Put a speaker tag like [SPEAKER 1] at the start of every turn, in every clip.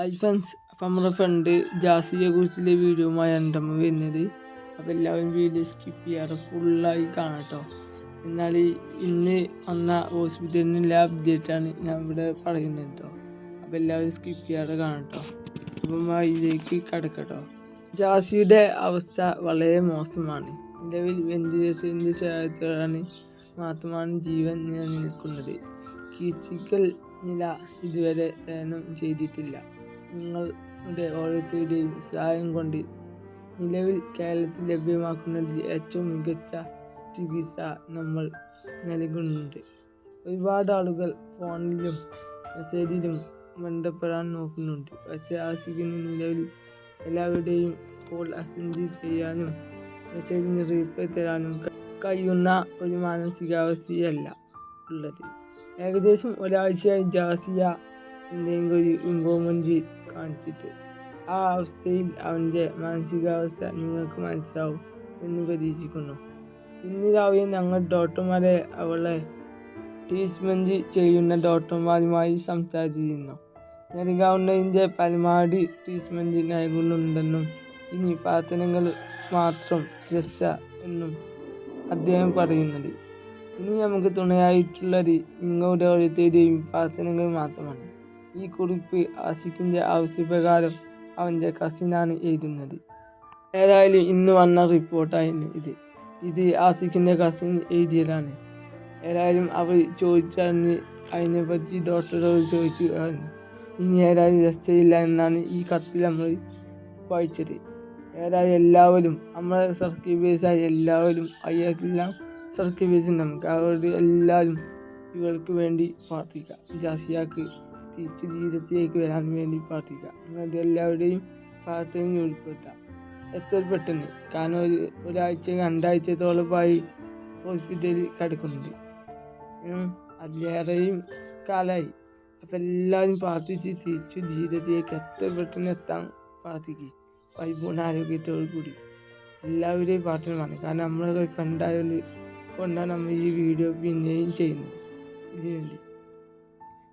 [SPEAKER 1] Hi friends അപ്പം നമ്മുടെ front ജാസിയെ കുറിച്ചുള്ള വീഡിയോമായി എന്റെ വരുന്നത്. അപ്പോൾ എല്ലാവരും വീഡിയോ സ്കിപ്പ് ചെയ്യാറ് ഫുള്ളായി കാണട്ടോ എന്നാൽ ഇന്ന് വന്ന ഹോസ്പിറ്റലിനുള്ള അപ്ഡേറ്റാണ് ഞാൻ ഇവിടെ പറയുന്നത് കേട്ടോ. അപ്പോൾ എല്ലാവരും സ്കിപ്പ് ചെയ്യാതെ കാണട്ടോ അപ്പം ഇതിലേക്ക് കിടക്കട്ടോ ജാസിയുടെ അവസ്ഥ വളരെ മോശമാണ്. നിലവിൽ വെന്റിലേഷന്റെ സഹായത്തോടെയാണ് മാത്രമാണ് ജീവൻ നിലനിൽക്കുന്നത്. ക്രിറ്റിക്കൽ നില ഇതുവരെ ദയനം ചെയ്തിട്ടില്ല. നിങ്ങളുടെ ഓരോരുത്തരുടെയും സഹായം കൊണ്ട് നിലവിൽ കേരളത്തിൽ ലഭ്യമാക്കുന്നതിൽ ഏറ്റവും മികച്ച ചികിത്സ നമ്മൾ നൽകുന്നുണ്ട്. ഒരുപാട് ആളുകൾ ഫോണിലും മെസ്സേജിലും ബന്ധപ്പെടാൻ നോക്കുന്നുണ്ട്. പക്ഷേ ആശിക്കുന്ന നിലവിൽ എല്ലാവരുടെയും കോൾ അസെൻഡ് ചെയ്യാനും മെസ്സേജിന് റീപ്ലൈ തരാനും കഴിയുന്ന ഒരു മാനസികാവസ്ഥയല്ല ഉള്ളത്. ഏകദേശം ഒരാഴ്ചയായി ജാസിയ എന്തെങ്കിലും ഒരു ഇമ്പ്രൂവ്മെന്റ് കാണിച്ചിട്ട് ആ അവസ്ഥയിൽ അവന്റെ മാനസികാവസ്ഥ നിങ്ങൾക്ക് മനസ്സിലാവും എന്ന് പ്രതീക്ഷിക്കുന്നു. ഇന്ന് രാവിലെ ഞങ്ങൾ ഡോക്ടർമാരെ അവളെ ട്രീറ്റ്മെന്റ് ചെയ്യുന്ന ഡോക്ടർമാരുമായി സംസാരിച്ചിരുന്നു. നൽകാവുന്നതിന്റെ പരമാവധി ട്രീറ്റ്മെന്റ് നൽകുന്നുണ്ടെന്നും ഇനി പ്രാർത്ഥനകൾ മാത്രം രക്ഷ എന്നും അദ്ദേഹം പറയുന്നത് ഇനി നമുക്ക് തുണയായിട്ടുള്ളത് നിങ്ങളുടെ ഓരോരുത്തരുടെയും പ്രാർത്ഥനകൾ മാത്രമാണ്. ഈ കുറിപ്പ് ആസിഖിന്റെ ആവശ്യപ്രകാരം അവന്റെ കസിനാണ് എഴുതുന്നത്. ഏതായാലും ഇന്ന് വന്ന റിപ്പോർട്ടായിരുന്നു ഇത്. ഇത് ആസിഖിന്റെ കസിൻ എഴുതിയതാണ്. ഏതായാലും അവർ ചോദിച്ചറിഞ്ഞ് അതിനെപ്പറ്റി ഡോക്ടറോട് ചോദിച്ചു അറിഞ്ഞു. ഇനി ഏതായാലും രക്ഷയില്ല എന്നാണ് ഈ കത്തിൽ നമ്മൾ വായിച്ചത്. ഏതായാലും എല്ലാവരും നമ്മളെ ബേസായ എല്ലാവരും അയ്യായിരത്തിലെല്ലാം സബ്സ്ക്രൈബേഴ്സ് നമുക്ക് അവരുടെ എല്ലാവരും ഇവർക്ക് വേണ്ടി പ്രാർത്ഥിക്കാം. ജാസിയാക്ക് തിരിച്ച് ജീവിതത്തിലേക്ക് വരാൻ വേണ്ടി പ്രാർത്ഥിക്കാം എല്ലാവരുടെയും പ്രാർത്ഥനയിൽ ഉൾപ്പെടുത്താം. എത്ര പെട്ടെന്ന്? കാരണം ഒരു ഒരാഴ്ച രണ്ടാഴ്ചത്തോളമായി ഹോസ്പിറ്റലിൽ കിടക്കുന്നുണ്ട്. അതിലേറെയും കാലമായി അപ്പം എല്ലാവരും പ്രാർത്ഥിച്ച് തിരിച്ചു ജീവിതത്തിലേക്ക് എത്ര പെട്ടെന്ന് എത്താൻ പ്രാർത്ഥിക്കുക പരിപൂർണ ആരോഗ്യത്തോടു കൂടി. എല്ലാവരുടെയും പ്രാർത്ഥനമാണ് കാരണം നമ്മളെ ഫ്രണ്ടായതുകൊണ്ട് കൊണ്ടാണ് നമ്മൾ ഈ വീഡിയോ പിന്നെയും ചെയ്യുന്നത്. ഇതിനു വേണ്ടി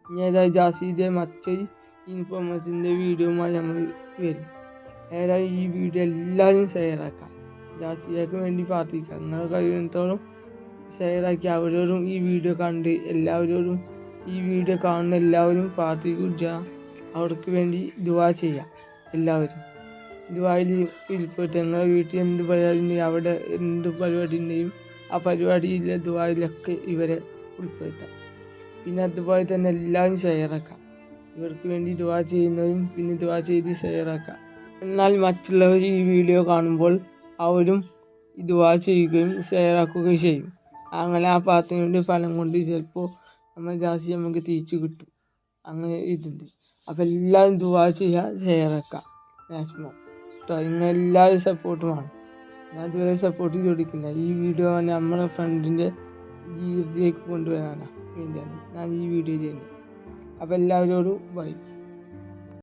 [SPEAKER 1] ഇനി ജാസിയുടെ മറ്റൊരു ഇൻഫോർമേഷന്റെ വീഡിയോമായി നമ്മൾ വരും. ഏതായാലും ഈ വീഡിയോ എല്ലാവരും ഷെയറാക്കാം ജാസിയക്ക് വേണ്ടി പ്രാർത്ഥിക്കാം. നിങ്ങൾ കഴിയുന്നിടത്തോളം ഷെയറാക്കി അവരോടും ഈ വീഡിയോ കണ്ട് എല്ലാവരോടും ഈ വീഡിയോ കാണുന്ന എല്ലാവരും പ്രാർത്ഥിക്കുക. അവർക്ക് വേണ്ടി ദുവാ ചെയ്യാം. എല്ലാവരും. ദുബായിൽ ഉൾപ്പെട്ട് നിങ്ങളുടെ വീട്ടിൽ എന്ത് പരിപാടി ഉണ്ടെങ്കിൽ അവിടെ എന്ത് പരിപാടി ഉണ്ടെങ്കിലും ആ പരിപാടിയിലെ ദുബായിലൊക്കെ ഇവരെ ഉൾപ്പെടുത്താം. പിന്നെ അതുപോലെ തന്നെ എല്ലാവരും ഷെയറാക്കാം. ഇവർക്ക് വേണ്ടി ദുവാ ചെയ്യുന്നതും പിന്നെ ദുവാ ചെയ്ത് ഷെയറാക്കാം. എന്നാൽ മറ്റുള്ളവർ ഈ വീഡിയോ കാണുമ്പോൾ അവരും ദുവാ ചെയ്യുകയും ഷെയറാക്കുകയും ചെയ്യും. അങ്ങനെ ആ പ്രാർത്ഥനയുടെ ഫലം കൊണ്ട് ചിലപ്പോൾ നമ്മൾ ജാസ്തി നമുക്ക് തിരിച്ചു കിട്ടും. അങ്ങനെ ഇതുണ്ട്. അപ്പോൾ എല്ലാവരും ദുവാ ചെയ്യുക ഷെയറാക്കാം മാക്സിമം കേട്ടോ ഇങ്ങനെ എല്ലാവരും സപ്പോർട്ടുമാണ് ഞാൻ ഇതുവരെ സപ്പോർട്ട് ചോദിക്കില്ല ഈ വീഡിയോ നമ്മുടെ ഫ്രണ്ടിന്റെ ജീവിതത്തിലേക്ക് കൊണ്ടുവരാനാണ് വേണ്ടിയാണ് ഞാൻ ഈ വീഡിയോ ചെയ്യുന്നത്. അപ്പോൾ എല്ലാവരോടും ബൈ